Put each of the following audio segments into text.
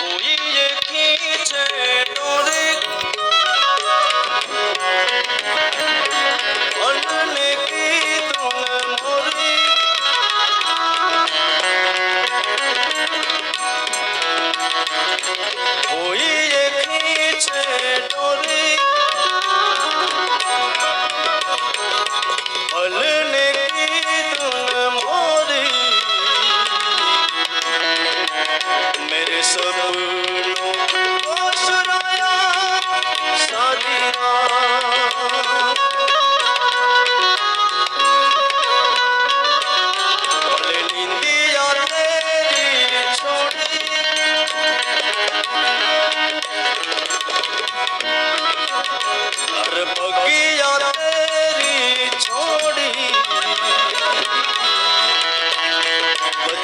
고이의 빛에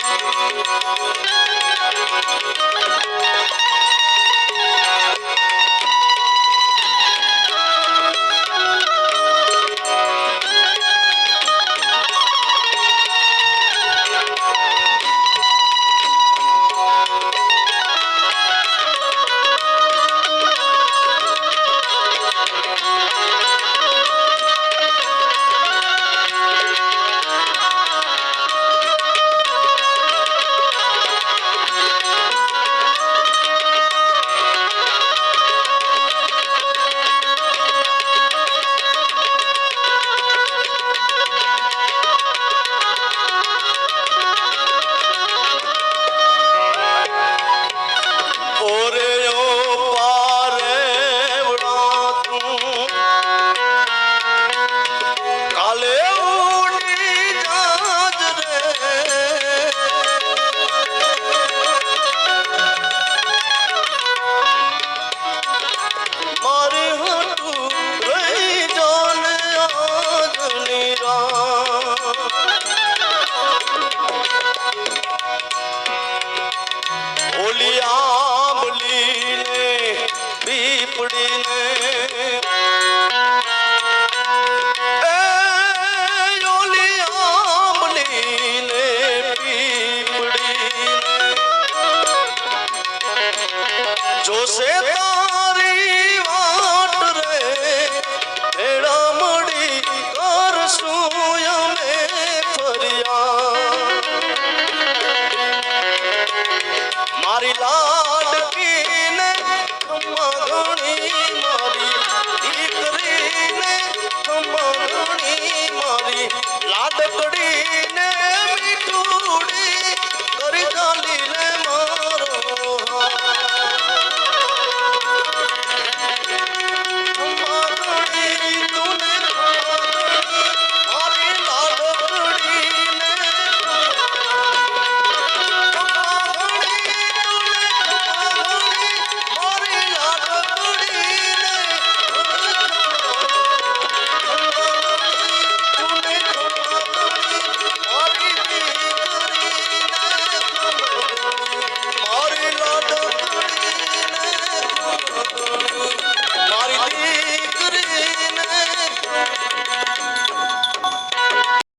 Thank you. છે તારી વાટ રે ભેડા મળી મારી લા